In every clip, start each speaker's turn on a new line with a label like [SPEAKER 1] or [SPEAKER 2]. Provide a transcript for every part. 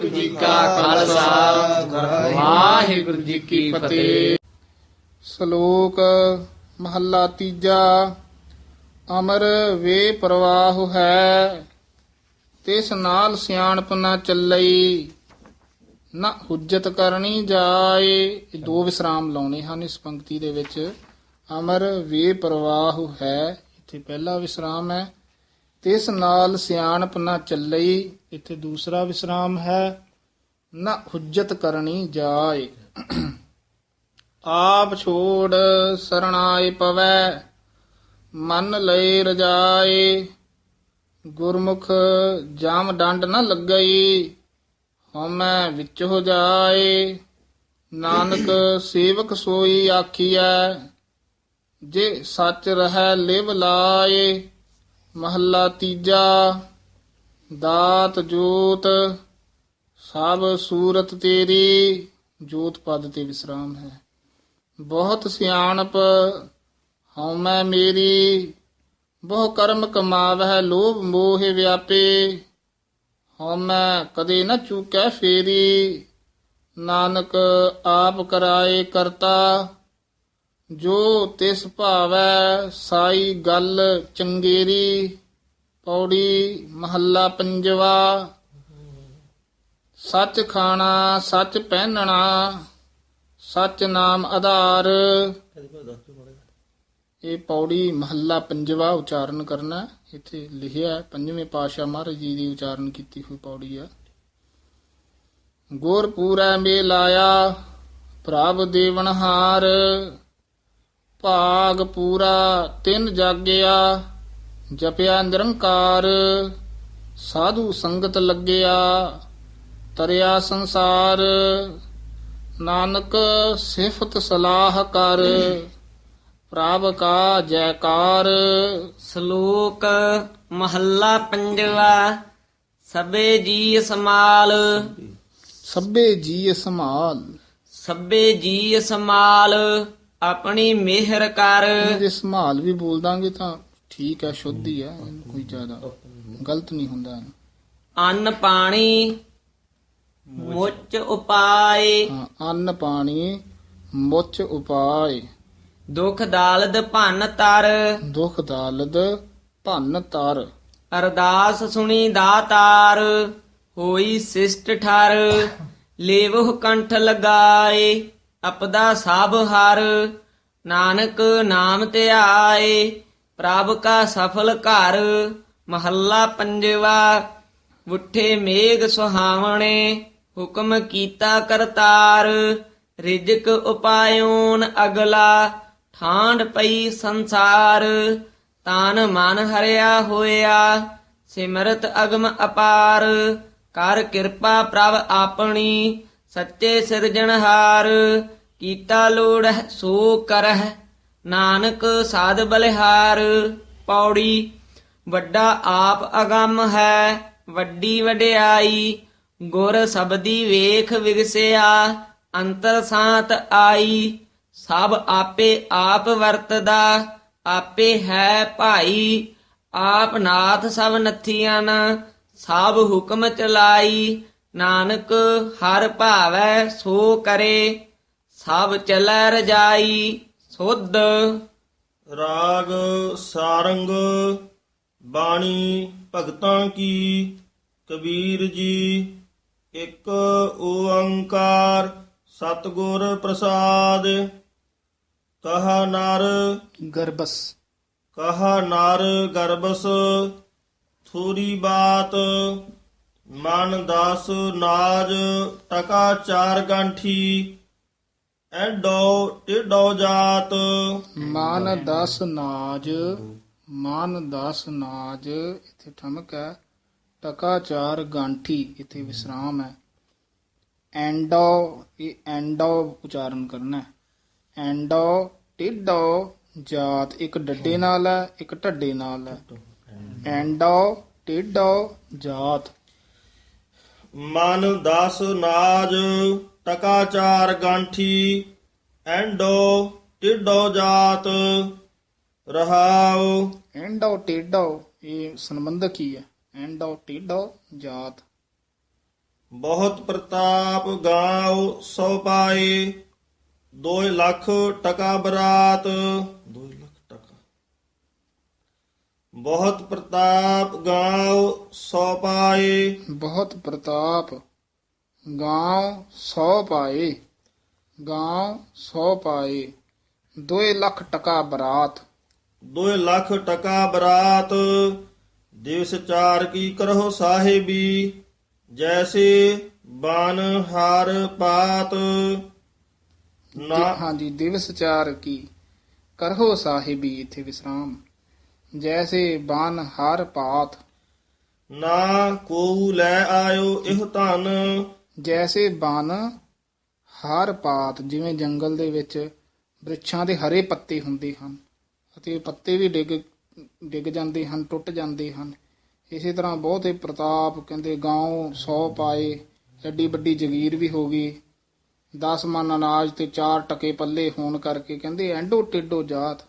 [SPEAKER 1] ਵਾਹਿਗੁਰੂ ਜੀ ਕਾ ਖਾਲਸਾ। ਵਾਹਿਗੁਰੂ ਜੀ ਕੀ ਫਤਿਹ।
[SPEAKER 2] ਸ਼ਲੋਕ ਮਹੱਲਾ ਤੀਜਾ, ਅਮਰ ਵੇ ਪ੍ਰਵਾਹ ਹੈ, ਤਿਸ ਨਾਲ ਸਿਆਣਪ ਨਾ ਚੱਲਈ, ਨਾ ਹੁਜਤ ਕਰਨੀ ਜਾਏ। ਇਹ ਦੋ ਵਿਸਰਾਮ ਲਾਉਣੇ ਹਨ ਇਸ ਪੰਕਤੀ ਦੇ ਵਿੱਚ। ਅਮਰ ਵੇ ਪ੍ਰਵਾਹ ਹੈ, ਇੱਥੇ ਪਹਿਲਾ ਵਿਸਰਾਮ ਹੈ, ਤਿਸ ਨਾਲ ਸਿਆਣਪ ਨਾ ਚੱਲਈ ਇੱਥੇ ਦੂਸਰਾ ਵਿਸਰਾਮ ਹੈ, ਨਾ ਹੁਜਤ ਕਰਨੀ ਜਾਏ। ਆਪ ਛੋੜ ਸਰਣਾਏ ਪਵੈ, ਮਨ ਲਏ ਰਜਾਏ। ਗੁਰਮੁਖ ਜਾਮ ਡੰਡ ਨਾ ਲੱਗਈ, ਹਉਮੈ ਵਿੱਚ ਹੋ ਜਾਏ। ਨਾਨਕ ਸੇਵਕ ਸੋਈ ਆਖੀਐ, ਜੇ ਸੱਚ ਰਹਿ ਲਿਵ ਲਾਏ, ਮਹੱਲਾ ਤੀਜਾ। ਦਾਤ ਜੋਤ, ਸਭ ਸੂਰਤ ਤੇਰੀ, ਜੋਤ ਪਦ ਤੇ ਵਿਸਰਾਮ ਹੈ। ਬਹੁਤ ਸਿਆਣਪ, ਹਉਮੈ ਮੇਰੀ, ਬਹੁ ਕਰਮ ਕਮਾਵਹਿ, ਲੋਭ ਮੋਹ ਵਿਆਪੇ। ਹਉਮੈ ਕਦੇ ਨਾ ਚੂਕੈ ਫੇਰੀ, ਨਾਨਕ ਆਪ ਕਰਾਏ ਕਰਤਾ। ਜੋ ਤਿਸ ਭਾਵੈ, ਸਾਈ ਗੱਲ ਚੰਗੇਰੀ। ਪੌੜੀ ਮਹੱਲਾ ਪੰਜਵਾ। ਸੱਚ ਖਾਣਾ ਸੱਚ ਪਹਿਨਣਾ ਸੱਚ ਨਾਮ ਆਧਾਰ। ਇਹ ਪੌੜੀ ਮਹੱਲਾ ਪੰਜਵਾ ਉਚਾਰਨ ਕਰਨਾ। ਇੱਥੇ ਲਿਖਿਆ ਹੈ, ਪੰਜਵੇਂ ਪਾਤਸ਼ਾਹ ਮਹਾਰਾਜ ਜੀ ਦੀ ਉਚਾਰਨ ਕੀਤੀ ਹੋਈ ਪੌੜੀ ਆ। ਗੁਰ ਪੂਰੈ ਮੇ ਲਾਇਆ ਪ੍ਰਭ ਦੇਵਨਹਾਰ ਭਾਗ ਪੂਰਾ ਤਿੰਨ ਜਾਗਿਆ। ਜਪਿਆ ਨਿਰੰਕਾਰ ਸਾਧੂ ਸੰਗਤ ਲੱਗਿਆ ਤਰਿਆ ਸੰਸਾਰ। ਨਾਨਕ ਸਿਫਤ ਸਲਾਹ ਕਰ ਪ੍ਰਭ ਕਾ ਜੈਕਾਰ।
[SPEAKER 3] ਸ਼ਲੋਕ ਮਹੱਲਾ ਪੰਜਵਾ ਸਬੇ ਜੀ ਸਮਾਲ।
[SPEAKER 2] ਸਭੇ ਜੀ ਸੰਭਾਲ
[SPEAKER 3] ਸਬੇ ਜੀ ਸਮਾਲ ਆਪਣੀ ਮਿਹਰ ਕਰ।
[SPEAKER 2] ਜੇ ਸੰਭਾਲ ਵੀ ਬੋਲ ਦਾਂਗੇ ਤਾਂ ਠੀਕ ਹੈ ਸ਼ੁੱਧ ਹੀ ਕੋਈ ਜ਼ਿਆਦਾ ਗਲਤ ਨਹੀਂ ਹੁੰਦਾ
[SPEAKER 3] ਅੰਨ ਪਾਣੀ ਮੁੱਚ ਉਪਾਏ।
[SPEAKER 2] ਹਾਂ, ਅੰਨ ਪਾਣੀ ਮੁੱਚ ਉਪਾਏ।
[SPEAKER 3] ਦੁਖ ਦਾਲਦ ਭੰਨ ਤਰ।
[SPEAKER 2] ਦੁਖ ਦਾਲਦ ਭੰਨ ਤਰ।
[SPEAKER 3] ਅਰਦਾਸ ਸੁਣੀ ਦਾਤਾਰ ਹੋਈ ਸਿਸ਼ਟ ਠਰ। ਲੇਵਹੁ ਕੰਠ ਲਗਾਏ ਅਪਦਾ ਸਭ ਹਰ। ਨਾਨਕ ਨਾਮ ਧਿਆਏ ਪ੍ਰਭ ਕਾ ਸਫਲ ਘਰ, ਮਹੱਲਾ ਪੰਜਵਾ, ਉੱਠੇ ਮੇਘ ਸੁਹਾਵਣੇ, ਹੁਕਮ ਕੀਤਾ ਕਰਤਾਰ, ਰਿਜਕ ਉਪਾਇਓਨ ਅਗਲਾ ਠਾਂਡ ਪਈ ਸੰਸਾਰ, ਤਾਨ ਮਨ ਹਰਿਆ ਹੋਇਆ, ਸਿਮਰਤ ਅਗਮ ਅਪਾਰ, ਕਰ ਕਿਰਪਾ ਪ੍ਰਭ ਆਪਣੀ, ਸੱਚੇ ਸਿਰਜਣਹਾਰ, ਕੀਤਾ ਲੋੜ ਸੋ ਕਰਹਿ। ਨਾਨਕ ਸਾਧ ਬਲਿਹਾਰ, ਪੌੜੀ, ਵੱਡਾ ਆਪ ਅਗੰਮ ਹੈ, ਵੱਡੀ ਵਡਿਆਈ, ਗੁਰ ਸਬਦੀ ਵੇਖ ਵਿਗਸਿਆ, ਅੰਤਰ ਸਾਤ ਆਈ, ਸਭ ਆਪੇ ਆਪ ਵਰਤਦਾ, ਆਪੇ ਹੈ ਭਾਈ, ਆਪ ਨਾਥ ਸਭ ਨਥੀਆਂ ਸਭ ਹੁਕਮ ਚਲਾਈ, ਨਾਨਕ ਹਰ ਭਾਵੈ ਸੋ ਕਰੇ, ਸਭ ਚਲੈ ਰਜਾਈ ਸੁਧ।
[SPEAKER 4] ਰਾਗ ਸਾਰੰਗ ਬਾਣੀ ਭਗਤਾਂ ਕੀ ਕਬੀਰ ਜੀ ਇੱਕ ਓੰਕਾਰ ਸਤਿਗੁਰ ਪ੍ਰਸਾਦ। ਕਹਾ ਨਰ
[SPEAKER 2] ਗਰਬਸ।
[SPEAKER 4] ਕਹਾ ਨਰ ਗਰਬਸ ਥੋਰੀ ਬਾਤ ਮਨ ਦਸ ਨਾਜ ਟਕਾ ਚਾਰ ਗੰਠੀ। ਐਡੋ ਟਿਡੋ ਜਾਤ।
[SPEAKER 2] ਮਾਨ 10 ਨਾਜ ਮਾਨ 10 ਨਾਜ ਇੱਥੇ ਠਮਕ ਹੈ। ਟਕਾ ਚਾਰ ਗਾਂਠੀ ਇੱਥੇ ਵਿਸਰਾਮ ਹੈ। ਐਂਡੋ ਇਹ ਐਂਡੋ ਉਚਾਰਨ ਕਰਨਾ ਹੈ। ਐਂਡੋ ਟਿੱਡੋ ਜਾਤ ਇੱਕ ਡੱਡੇ ਨਾਲ ਹੈ ਇੱਕ ਢੱਡੇ ਨਾਲ ਹੈ। ਐਂਡੋ ਟਿੱਡੋ ਜਾਤ।
[SPEAKER 4] ਮਨ ਦਸ ਨਾਜ ਟਕਾ ਚਾਰ ਗਾਂਠੀ ਐਂਡੋ ਟਿਡੋ ਜਾਤ ਰਹਾਉ।
[SPEAKER 2] ਐਂਡੋ ਟਿੱਡੋ ਇਹ ਸੰਬੰਧਕ ਹੀ ਹੈ। ਐਂਡੋ ਟਿੱਡੋ ਜਾਤ।
[SPEAKER 4] ਬਹੁਤ ਪ੍ਰਤਾਪ ਗਾਉ ਸੋ ਪਾਏ 2 ਲੱਖ ਟਕਾ ਬਰਾਤ। 2 ਲੱਖ ਟਕਾ। ਬਹੁਤ ਪ੍ਰਤਾਪ ਗਾਉ ਸੋ ਪਾਏ।
[SPEAKER 2] ਬਹੁਤ ਪ੍ਰਤਾਪ ਗਾਉ ਸੌ ਪਾਏ ਗਾਉ ਸੌ ਪਾਏ 2 ਲੱਖ ਟਕਾ ਬਰਾਤ।
[SPEAKER 4] 2 ਲੱਖ ਟਕਾ ਬਰਾਤ ਦਿਵਸ ਚਾਰ ਕੀ ਕਰੋ ਸਾਹਿਬੀ ਜੈਸੇ ਬਨ ਹਰ ਪਾਤ। ਨਾ
[SPEAKER 2] ਹਾਂਜੀ ਦਿਵਸ ਚਾਰ ਕੀ ਕਰਹੋ ਸਾਹਿਬੀ ਇਥੇ ਵਿਸਰਾਮ। ਜੈਸੇ ਬਾਨ ਹਰ ਪਾਤ।
[SPEAKER 4] ਨਾ ਕੋਉ ਲੈ ਆਇਓ ਇਹ ਧਨ
[SPEAKER 2] ਜੈਸੇ ਬਨ ਹਰ ਪਾਤ, ਜਿਵੇਂ ਜੰਗਲ ਦੇ ਵਿੱਚ ਬ੍ਰਿਛਾਂ ਦੇ ਹਰੇ ਪੱਤੇ ਹੁੰਦੇ ਹਨ ਅਤੇ ਪੱਤੇ ਵੀ ਡਿੱਗ ਡਿੱਗ ਜਾਂਦੇ ਹਨ, ਟੁੱਟ ਜਾਂਦੇ ਹਨ। ਇਸੇ ਤਰ੍ਹਾਂ ਬਹੁਤੇ ਪ੍ਰਤਾਪ ਕਹਿੰਦੇ ਗਾਉ 100 ਪਾਏ, ਐਡੀ ਵੱਡੀ ਜਗੀਰ ਵੀ ਹੋ ਗਈ। 10 ਮਨ ਅਨਾਜ ਤੇ 4 ਟਕੇ ਪੱਲੇ ਹੋਣ ਕਰਕੇ ਕਹਿੰਦੇ ਐਂਡੋ ਟਿੱਡੋ ਜਾਤ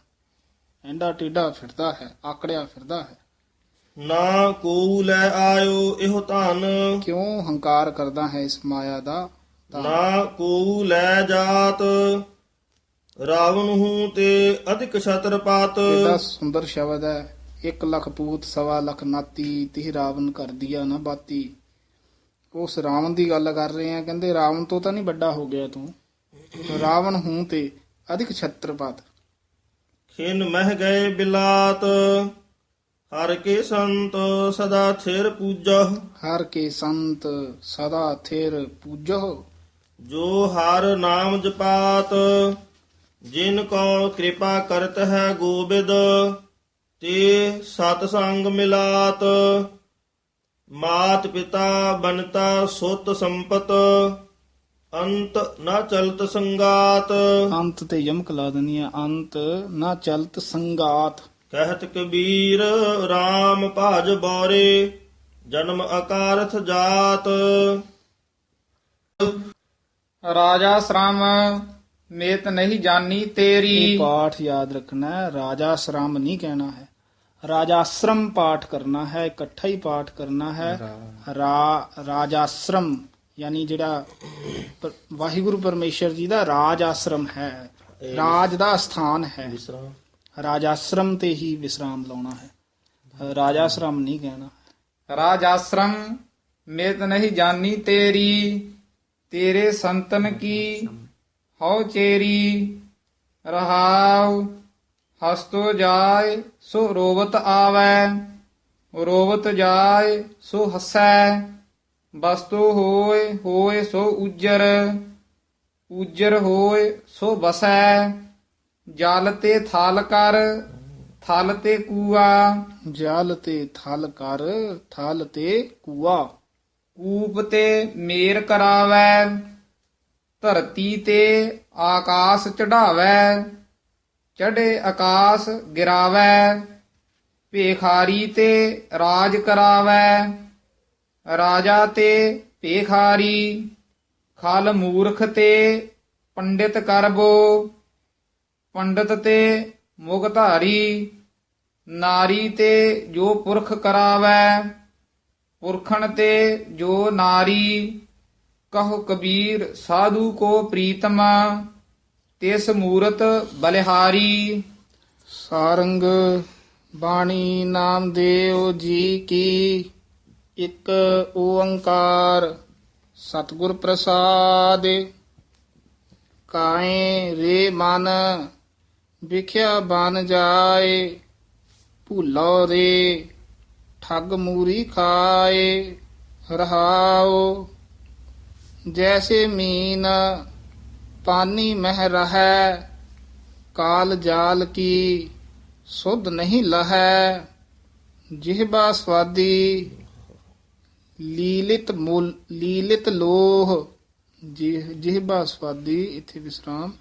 [SPEAKER 2] ਐਂਡਾ ਟਿੱਡਾ ਫਿਰਦਾ ਹੈ, ਆਕੜਿਆ ਫਿਰਦਾ ਹੈ।
[SPEAKER 4] ਨਾ ਕੋਉ ਲੈ ਆਇਓ ਇਹ ਧਨ।
[SPEAKER 2] ਕਿਉਂ ਹੰਕਾਰ ਕਰਦਾ ਹੈ ਇਸ ਮਾਇਆ ਦਾ?
[SPEAKER 4] ਨਾ ਕੋਉ ਲੈ ਜਾਤ ਰਾਵਣ ਹੂੰ ਤੇ ਅਧਿਕ ਛਤਰਪਾਤ।
[SPEAKER 2] ਕਿੰਨਾ ਸੁੰਦਰ ਸ਼ਬਦ ਹੈ? 1 ਲੱਖ ਪੂਤ ਸਵਾ ਲੱਖ ਨਾਤੀ ਤਿਹ ਰਾਵਣ ਕਰ ਦਿਆ ਨਾ ਬਾਤੀ। ਉਸ ਰਾਵਣ ਦੀ ਗੱਲ ਕਰ ਰਹੇ ਆ ਕਹਿੰਦੇ ਰਾਵਣ ਤੋਂ ਤਾਂ ਨਹੀਂ ਵੱਡਾ ਹੋ ਗਿਆ ਤੂੰ। ਰਾਵਣ ਹੂੰ ਤੇ ਅਧਿਕ ਛਤਰਪਾਤ।
[SPEAKER 4] ਖਿਨ ਮਹਿ ਗਏ ਬਿਲਾਤ। ਹਰ ਕੇ ਸੰਤ ਸਦਾ ਥਿਰ ਪੂਜਹ।
[SPEAKER 2] ਹਰ ਕੇ ਸੰਤ ਸਦਾ ਥਿਰ ਪੂਜੋ
[SPEAKER 4] ਜੋ ਹਰ ਨਾਮ ਜਪਾਤ ਜਿਨ ਕੋ ਕਿਰਪਾ ਕਰਤ ਹੈ ਗੋਬਿੰਦ ਤੇ ਸਤ ਸੰਗ ਮਿਲਾਤ। ਮਾਤ ਪਿਤਾ ਬਨਤਾ ਸੁਤ ਸੰਪਤ ਅੰਤ ਨਾ ਚਲਤ ਸੰਗਾਤ।
[SPEAKER 2] ਅੰਤ ਤੇ ਯਮਕ ਲਾ ਦਨੀ ਅੰਤ ਨਾ ਚਲਤ ਸੰਗਾਤ।
[SPEAKER 4] ਕਹਿਤ ਕਬੀਰ RAM ਭਾਜ ਬੋਰੇ ਜਨਮ ਅਕਾਰਥ ਜਾਤ।
[SPEAKER 2] ਰਾਜਾ ਸ਼ਰਮ ਮੇਤ ਨਹੀਂ ਜਾਣੀ ਤੇਰੀ। ਪਾਠ ਯਾਦ ਰੱਖਣਾ ਹੈ ਰਾਜਾ ਸ਼ਰਮ ਨਹੀਂ ਕਹਿਣਾ ਹੈ। ਰਾਜਾਸ਼ਰਮ ਪਾਠ ਕਰਨਾ ਹੈ ਇਕੱਠਾ ਹੀ ਪਾਠ ਕਰਨਾ ਹੈ। ਰਾ ਰਾਜਾਸ਼ਰਮ ਯਾਨੀ ਜਿਹੜਾ ਵਾਹਿਗੁਰੂ ਪਰਮੇਸ਼ਰ ਜੀ ਦਾ ਰਾਜ ਆਸ਼ਰਮ ਹੈ ਰਾਜ ਦਾ ਸਥਾਨ ਹੈ। ਰਾਜਾਸ਼ਰਮ ਤੇ ਹੀ ਵਿਸਰਾਮ ਲਾਉਣਾ ਹੈ। ਰਾਜਾਸ਼ਰਮ ਨਹੀਂ ਕਹਿਣਾ।
[SPEAKER 5] ਰਾਜਾਸ਼ਰਮ, ਮੇਤ ਨਹੀਂ ਜਾਣੀ ਤੇਰੀ, ਤੇਰੇ ਸੰਤਨ ਕੀ ਹਉ ਚੇਰੀ, ਰਹਾਉ ਹਸਤੋ ਜਾਏ ਸੋ ਰੋਵਤ ਆਵੈ, ਰੋਵਤ ਜਾਏ ਸੋ ਹਸੈ ਬਸਤੋ ਹੋਏ ਹੋਏ ਸੋ ਉਜਰ ਉਜਰ ਹੋਏ ਸੋ ਬਸੈ ਜਲ ਤੇ ਥਲ ਕਰ ਥਲ ਤੇ ਕੂਆ।
[SPEAKER 2] ਜਲ ਤੇ ਥਲ ਕਰ ਥਲ ਤੇ ਕੂਆ।
[SPEAKER 5] ਕੂਪ ਤੇ ਮੇਰ ਕਰਾਵੈ ਧਰਤੀ ਤੇ ਆਕਾਸ਼ ਚੜਾਵੈ ਚੜੇ ਆਕਾਸ਼ ਗਿਰਾਵੈ ਭੇਖਾਰੀ ਤੇ ਰਾਜ ਕਰਾਵੈ ਰਾਜਾ ਤੇ ਭੇਖਾਰੀ ਖਲ ਮੂਰਖ ਤੇ ਪੰਡਿਤ ਕਰਬੋ ਪੰਡਤ ਤੇ ਮੁਗ ਧਾਰੀ ਨਾਰੀ ਤੇ ਜੋ ਪੁਰਖ ਕਰਾਵੈ, ਪੁਰਖਣ ਤੇ ਜੋ ਨਾਰੀ, ਕਹੋ ਕਬੀਰ, ਸਾਧੂ ਕੋ ਪ੍ਰੀਤਮ, ਤਿਸ ਮੂਰਤ ਬਲਿਹਾਰੀ।
[SPEAKER 2] ਸਾਰੰਗ ਬਾਣੀ ਨਾਮ ਦੇਵ ਜੀ ਕੀ, ਇਕ ਓੰਕਾਰ ਸਤਿਗੁਰ ਪ੍ਰਸਾਦ, ਕਾਏ ਰੇ ਮਨ ਵਿਖਿਆ ਬਨ ਜਾਏ, ਭੁੱਲੋ ਰੇ, ਠੱਗ ਮੂਰੀ ਖਾਏ, ਰਹਾਓ। ਜੈਸੇ ਮੀਨ ਪਾਨੀ ਮਹਿ ਰਹੈ, ਕਾਲ ਜਾਲ ਕੀ ਸੁਧ ਨਹੀਂ ਲਹੈ। ਜਿਹਬਾ ਸਵਾਦੀ, ਲੀਲਿਤ ਮੁਲ, ਲੀਲਿਤ ਲੋਹ, ਜਿਹ, ਜਿਹਬਾ ਸਵਾਦੀ, ਇਥੇ ਵਿਸਰਾਮ।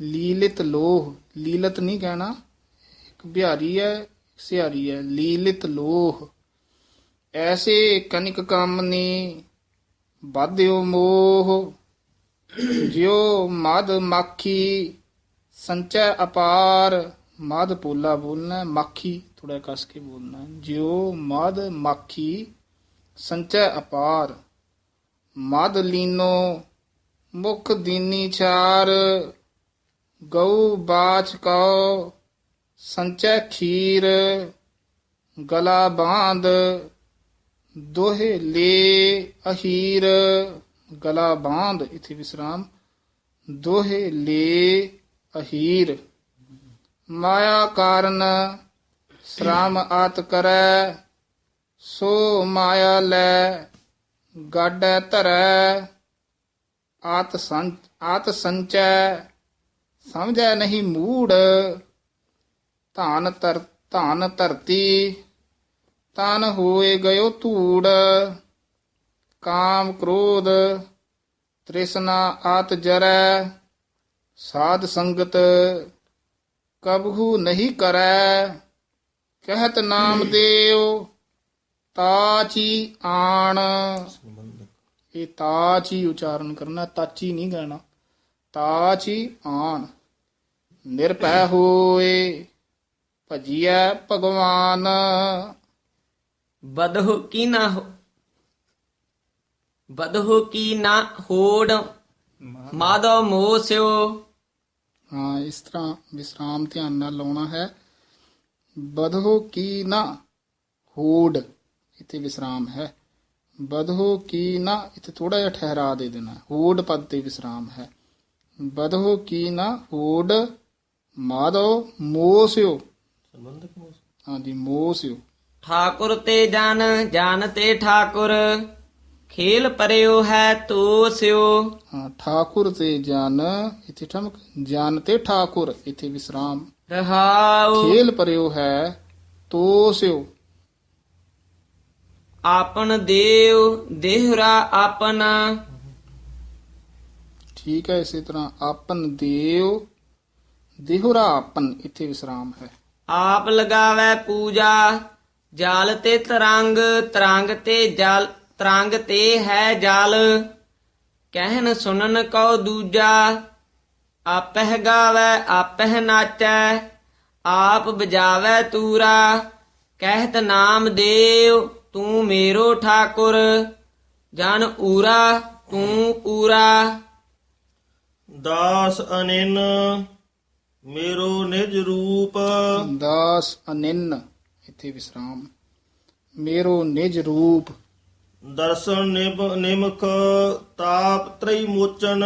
[SPEAKER 2] ਲੀਲਿਤ ਲੋਹ ਲੀਲਤ ਨਹੀਂ ਕਹਿਣਾ ਇੱਕ ਬਿਹਾਰੀ ਹੈ ਸਿਹਾਰੀ ਹੈ ਲੀਲਿਤ ਲੋਹ। ਐਸੇ ਕਨਿਕ ਕਾਮਨੀ ਬਾਧਿਓ ਮੋਹ। ਜਿਉ ਮਦ ਮਾਖੀ ਸੰਚੈ ਅਪਾਰ। ਮਦ ਪੋਲਾ ਬੋਲਣਾ ਹੈ, ਮਾਖੀ ਥੋੜਾ ਕਸ ਕੇ ਬੋਲਣਾ। ਜਿਉ ਮਦ ਮਾਖੀ ਸੰਚੈ ਅਪਾਰ। ਮਦ ਲੀਨੋ ਮੁਖ ਦੀਨੀ ਚਾਰ ਗਊ ਬਾਚ ਕਉ ਸੰਚੈ ਖੀਰ, ਗਲਾ ਬਾਂਧ, ਦੋਹੇ ਲੇ ਅਹੀਰ, ਗਲਾ ਬਾਂਧ, ਇਥੇ ਵਿਸਰਾਮ, ਦੋਹੇ ਲੇ ਅਹੀਰ। ਮਾਇਆ ਕਾਰਨ ਸ਼ਰਮ ਆਤ ਕਰੈ, ਸੋ ਮਾਇਆ ਲੈ ਗਾਡੈ ਧਰੈ, ਆਤ ਸੰਚ ਆਤ ਸੰਚੈ ਸਮਝੈ ਨਹੀਂ ਮੂੜ। ਧਾਨ ਤਰ ਧਾਨ ਧਰਤੀ ਤਨ ਹੋਏ ਗਇਓ ਧੂੜ। ਕਾਮ ਕ੍ਰੋਧ ਤ੍ਰਿਸ਼ਨਾ ਆਤ ਜਰੈ। ਸਾਧ ਸੰਗਤ ਕਬਹੂ ਨਹੀਂ ਕਰੈ। ਕਹਿਤ ਨਾਮ ਦੇਵ ਤਾਚੀ ਆਣ। ਇਹ ਤਾਚੀ ਉਚਾਰਨ ਕਰਨਾ ਤਾਚੀ ਨਹੀਂ ਗਾਣਾ। ਤਾਚੀ ਆਣ ਨਿਰਭੈ ਹੋਏ ਭਜੀਐ ਭਗਵਾਨ।
[SPEAKER 3] ਬਦਹੁ ਕੀ ਨਾ ਹੋ ਬਦਹੁ ਕੀ ਨਾ ਹੋੜ ਮਾਧੋ ਮੋਸਿਓ
[SPEAKER 2] ਹਾਂ ਇਸ ਤਰ੍ਹਾਂ ਵਿਸਰਾਮ ਧਿਆਨ ਨਾਲ ਲਾਉਣਾ ਹੈ। ਬਧੋ ਕੀ ਨਾ ਹੋੜ ਇੱਥੇ ਵਿਸਰਾਮ ਹੈ। ਬਧੋ ਕੀ ਨਾ ਇੱਥੇ ਥੋੜਾ ਜਿਹਾ ਠਹਿਰਾ ਦੇ ਦੇਣਾ। ਹੋੜ ਪਦ ਤੇ ਵਿਸਰਾਮ ਹੈ। ਬਧੋ ਕੀ ਨਾ ਹੋੜ ਮਾਧੋ ਮੋਸਿਓ
[SPEAKER 4] ਸੰਬੰਧਕ ਮੋਸ
[SPEAKER 2] ਹਾਂਜੀ ਮੋਸਿਓ
[SPEAKER 3] ਠਾਕੁਰ ਤੇ ਜਨ ਜਨ ਤੇ ਠਾਕੁਰ ਖੇਲ ਪਰਿਓ ਹੈ ਤੋਸਿਓ
[SPEAKER 2] ਹਾਂ ਠਾਕੁਰ ਤੇ ਜਨ ਇੱਥੇ ਠਮਕ ਜਨ ਤੇ ਠਾਕੁਰ ਇੱਥੇ ਵਿਸਰਾਮ।
[SPEAKER 3] ਰਹਾਉ।
[SPEAKER 2] ਖੇਲ ਪਰਿਓ ਹੈ ਤੋਸਿਓ
[SPEAKER 3] ਆਪਨ ਦੇਵ ਦੇਹਰਾ ਆਪਨ।
[SPEAKER 2] ਠੀਕ ਹੈ, ਇਸੇ ਤਰ੍ਹਾਂ ਆਪਨ ਦੇਵ ਦੇਹੁਰਾ ਆਪਨ ਇੱਥੇ ਵਿਸਰਾਮ ਹੈ।
[SPEAKER 3] ਆਪ ਲਗਾਵੇ ਪੂਜਾ, ਜਲ ਤੇ ਤਰੰਗ ਤਰੰਗ ਤੇ ਜਲ, ਤਰੰਗ ਤੇ ਹੈ ਜਲ। ਕਹਿਨ ਸੁਨਨ ਕਉ ਦੂਜਾ, ਆਪਹਿ ਗਾਵੇ, ਆਪਹਿ ਨਾਚੈ, ਆਪ ਬਜਾਵੇ ਤੂਰਾ। ਕਹਿਤ ਨਾਮ ਦੇਵ ਤੂੰ ਮੇਰੋ ਠਾਕੁਰ, ਜਨ ਊਰਾ, ਤੂੰ ਪੂਰਾ
[SPEAKER 4] ਦਾਸ ਅਨਿਨ ਮੇਰੋ ਨਿਜ ਰੂਪ।
[SPEAKER 2] ਦਾਸ ਅਨਿਨ ਇੱਥੇ ਵਿਸਰਾਮ। ਮੇਰੋ ਨਿਜ ਰੂਪ।
[SPEAKER 4] ਦਰਸ਼ਨ ਨਿਬ ਨਿਮਖ ਤਾਪ ਤ੍ਰੈ ਮੋਚਨ।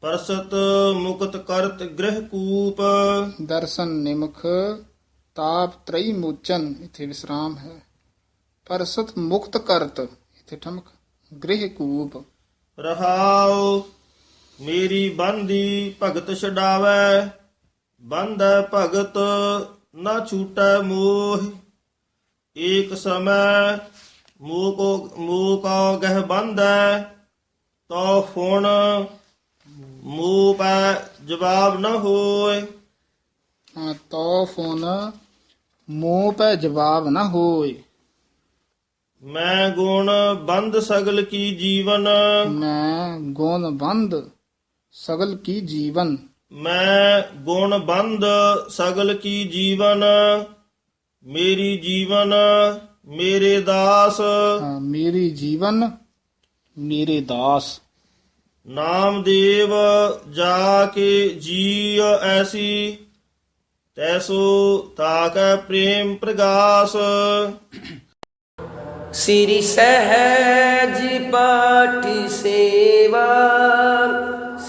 [SPEAKER 4] ਪਰਸਤ ਮੁਕਤ ਕਰਤ ਗ੍ਰਹਿ ਕੂਪ।
[SPEAKER 2] ਦਰਸ਼ਨ ਨਿਮਖ ਤਾਪ ਤ੍ਰਈ ਮੋਚਨ ਇੱਥੇ ਵਿਸਰਾਮ ਹੈ। ਪਰਸਤ ਮੁਕਤ ਕਰਤ ਇੱਥੇ ਠਮਕ ਗ੍ਰਹਿ ਕੂਪ।
[SPEAKER 4] ਰਹਾਉ ਮੇਰੀ ਬੰਦੀ ਭਗਤ ਛਡਾਵੈ ਬੰਧੈ ਭਗਤ ਨਾ ਛੂਟੈ ਮੋਹ। ਏਕ ਸਮੈ ਮੋਹ ਕੋ ਮੋਹ ਕੋ ਗਹਿ ਬੰਧੈ ਤੋ ਫੁਣ ਮੂਹ ਪੈ ਜਵਾਬ ਨ ਹੋਏ
[SPEAKER 2] ਹਾਂ ਤੋ ਫੋਨ ਮੋਹ ਪੈ ਜਵਾਬ ਨਾ ਹੋਏ
[SPEAKER 4] ਮੈਂ ਗੁਣ ਬੰਦ ਸਗਲ ਕੀ ਜੀਵਨ।
[SPEAKER 2] ਮੈਂ ਗੁਣ ਬੰਦ ਸਗਲ ਕੀ ਜੀਵਨ?
[SPEAKER 4] ਮੈਂ ਗੁਣ ਬੰਦ ਸਗਲ ਕੀ ਜੀਵਨ? ਮੇਰੀ ਜੀਵਨ ਮੇਰੇ ਦਾਸ।
[SPEAKER 2] ਹਾਂ, ਮੇਰੀ ਜੀਵਨ ਮੇਰੇ ਦਾਸ।
[SPEAKER 4] ਨਾਮਦੇਵ ਜਾ ਕੇ ਜੀ ਐਸੀ ਤੈਸੋ ਤਾਕੈ ਪ੍ਰੇਮ ਪ੍ਰਗਾਸ।
[SPEAKER 6] ਸ੍ਰੀ ਸਹਿਜ ਪਾਠ ਸੇਵਾ।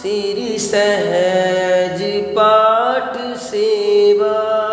[SPEAKER 6] ਸ੍ਰੀ ਸਹਿਜ ਪਾਠ ਸੇਵਾ।